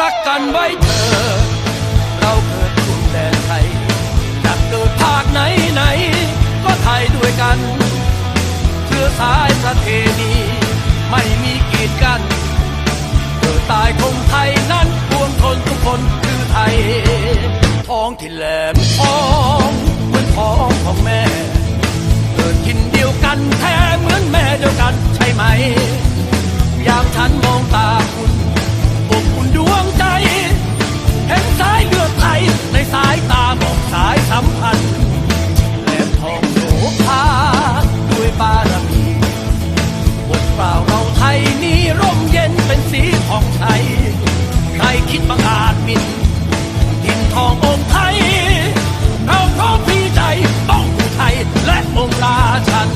รักกันไว้เถอะเราเกิดกลุ่มแดนไทยจะเกิดภาคไหนไหน ก็ไทยด้วยกัน เชื้อสายประเทณีไม่มีกีดกัน เกิดตายคงไทยนั้นพวงทนทุกคนคือไทย ท้องที่นแหลมารมีบทเปล่าเราไทยนี้ร่มเย็นเป็นสีของไทย ใครคิดบังอาจมินหินทององค์ไทย เราพร้อมพีใจต้องอุทยและองค์ราชัน